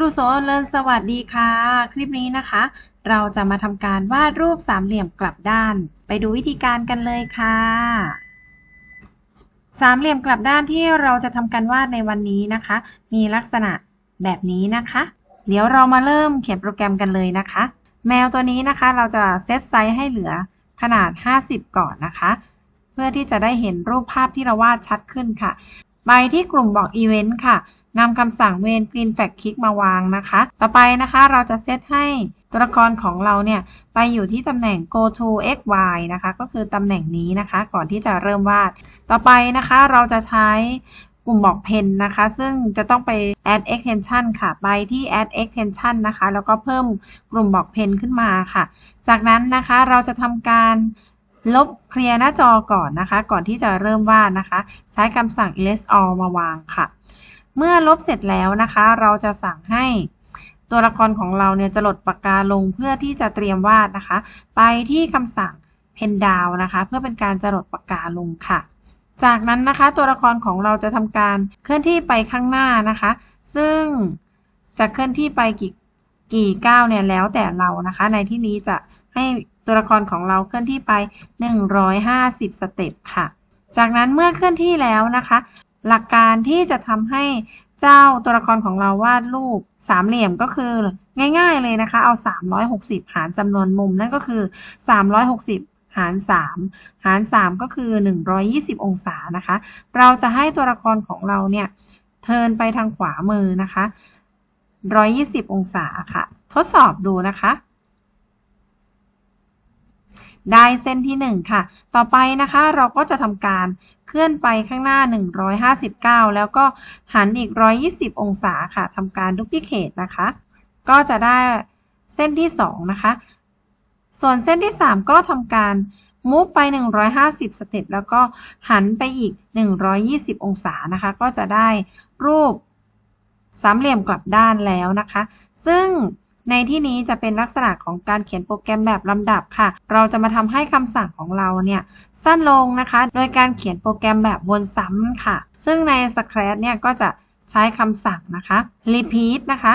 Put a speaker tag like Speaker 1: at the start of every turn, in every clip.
Speaker 1: รูโซเลินสวัสดีค่ะ คลิปนี้นะคะ เราจะมาทำการวาดรูปสามเหลี่ยมกลับด้าน ไปดูวิธีการกันเลยค่ะ สามเหลี่ยมกลับด้านที่เราจะทำการวาดในวันนี้นะคะ มีลักษณะแบบนี้นะคะ เดี๋ยวเรามาเริ่มเขียนโปรแกรมกันเลยนะคะ แมวตัวนี้นะคะ เราจะเซตไซส์ให้เหลือขนาด 50 ก่อนนะคะ เพื่อที่จะได้เห็นรูปภาพที่เราวาดชัดขึ้นค่ะ ไปที่กลุ่มบอกอีเวนต์ค่ะ นำคำสั่ง main green flag kick มาวางนะคะ ต่อไปนะคะเราจะเซตให้ตัวละครของเราเนี่ย ไปอยู่ที่ตำแหน่ง go to x y นะคะ ก็คือตำแหน่งนี้นะคะ ก่อนที่จะเริ่มวาด ต่อไปนะคะเราจะใช้กลุ่มบอก pen นะคะ ซึ่งจะต้องไป add extension ค่ะ ไปที่ add extension นะคะ แล้วก็เพิ่มกลุ่มบอก pen ขึ้นมาค่ะ จากนั้นนะคะเราจะทำการลบเคลียร์หน้าจอก่อนนะคะ ก่อนที่จะเริ่มวาดนะคะ ใช้คำสั่ง erase all มาวางค่ะ เมื่อลบเสร็จแล้วนะคะ เราจะสั่งให้ตัวละครของเราเนี่ยจะหลดปากกาลงเพื่อที่จะเตรียมวาดนะคะ ไปที่คำสั่ง pen down นะคะ เพื่อเป็นการจะลดปากกาลงค่ะ จากนั้นนะคะตัวละครของเราจะทำการเคลื่อนที่ไปข้างหน้านะคะ ซึ่งจะเคลื่อนที่ไปกี่กี่ก้าวเนี่ยแล้วแต่เรานะคะ ในที่นี้จะให้ตัวละครของเราเคลื่อนที่ไป 150 สเต็ปค่ะ จากนั้นเมื่อเคลื่อนที่แล้วนะคะ หลักการที่จะทำให้เจ้าตัวละครของเราวาดรูปสามเหลี่ยมก็คือง่าย ๆเลยนะคะ เอา 360 หารจำนวนมุม นั่นก็คือ 360 หาร 3 หาร 3 ก็คือ 120 องศานะคะ เราจะให้ตัวละครของเราเนี่ยเทินไปทางขวามือนะคะ 120 องศาค่ะ ทดสอบดูนะคะ ได้เส้นที่ 1 ค่ะ ต่อไปนะคะเราก็จะทำการเคลื่อนไปข้างหน้า 159 แล้วก็หันอีก 120 องศาค่ะทำการดุพิเคตนะคะ ก็จะได้เส้นที่ 2 นะคะ ส่วนเส้นที่ 3 ก็ทำการมูฟไป 150 สเต็ปแล้วก็หันไปอีก 120 องศานะคะ ก็จะได้รูปสามเหลี่ยมกลับด้านแล้วนะคะ ซึ่ง ในที่นี้จะเป็นลักษณะของการเขียนโปรแกรมแบบลำดับค่ะ เราจะมาทำให้คำสั่งของเราเนี่ยสั้นลงนะคะ โดยการเขียนโปรแกรมแบบวนซ้ำค่ะ ซึ่งใน s c r a t เนี่ยก็จะใช้คำสั่งนะคะ repeat นะคะ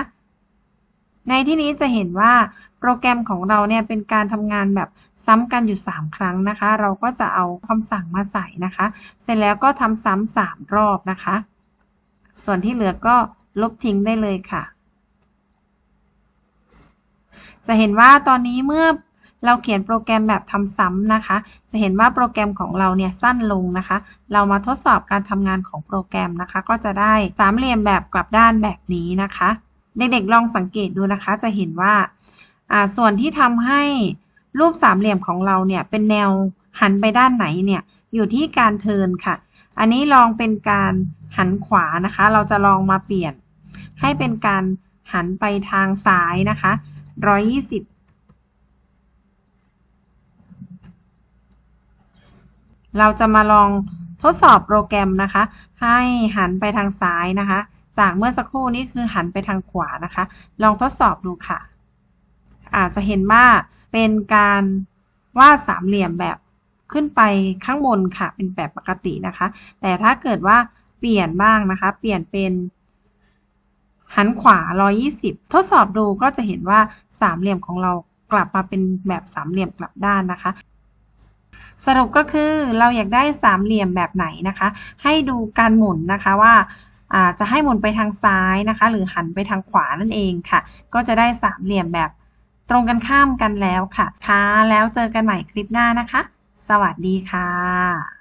Speaker 1: ในที่นี้จะเห็นว่าโปรแกรมของเราเนี่ยเป็นการทำงานแบบซ้ำกันอยู่ 3 ครั้งนะคะ เราก็จะเอาคำสั่งมาใส่นะคะ เสร็จแล้วก็ทำซ้ำสามรอบนะคะ ส่วนที่เหลือก็ลบทิ้งได้เลยค่ะ จะเห็นว่าตอนนี้เมื่อเราเขียนโปรแกรมแบบทำซ้ำนะคะ จะเห็นว่าโปรแกรมของเราเนี่ยสั้นลงนะคะ เรามาทดสอบการทำงานของโปรแกรมนะคะ ก็จะได้สามเหลี่ยมแบบกลับด้านแบบนี้นะคะ เด็กๆลองสังเกตดูนะคะ จะเห็นว่าส่วนที่ทำให้รูปสามเหลี่ยมของเราเนี่ยเป็นแนวหันไปด้านไหนเนี่ยอยู่ที่การเทินค่ะ อันนี้ลองเป็นการหันขวานะคะ เราจะลองมาเปลี่ยน ให้เป็นการหันไปทางซ้ายนะคะ 120เราจะมาลองทดสอบโปรแกรมนะคะ ให้หันไปทางซ้ายนะคะ จากเมื่อสักครู่นี้คือหันไปทางขวานะคะ ลองทดสอบดูค่ะ อาจจะเห็นว่าเป็นการวาดสามเหลี่ยมแบบขึ้นไปข้างบนค่ะ เป็นแบบปกตินะคะ แต่ถ้าเกิดว่าเปลี่ยนบ้างนะคะ เปลี่ยนเป็น หันขวา 120 ทดสอบดูก็จะเห็นว่าสามเหลี่ยมของเรากลับมาเป็นแบบสามเหลี่ยมกลับด้านนะคะ สรุปก็คือเราอยากได้สามเหลี่ยมแบบไหนนะคะ ให้ดูการหมุนนะคะว่าจะให้หมุนไปทางซ้ายนะคะ หรือหันไปทางขวานั่นเองค่ะ ก็จะได้สามเหลี่ยมแบบตรงกันข้ามกันแล้วค่ะค่ะแล้วเจอกันใหม่คลิปหน้านะคะ สวัสดีค่ะ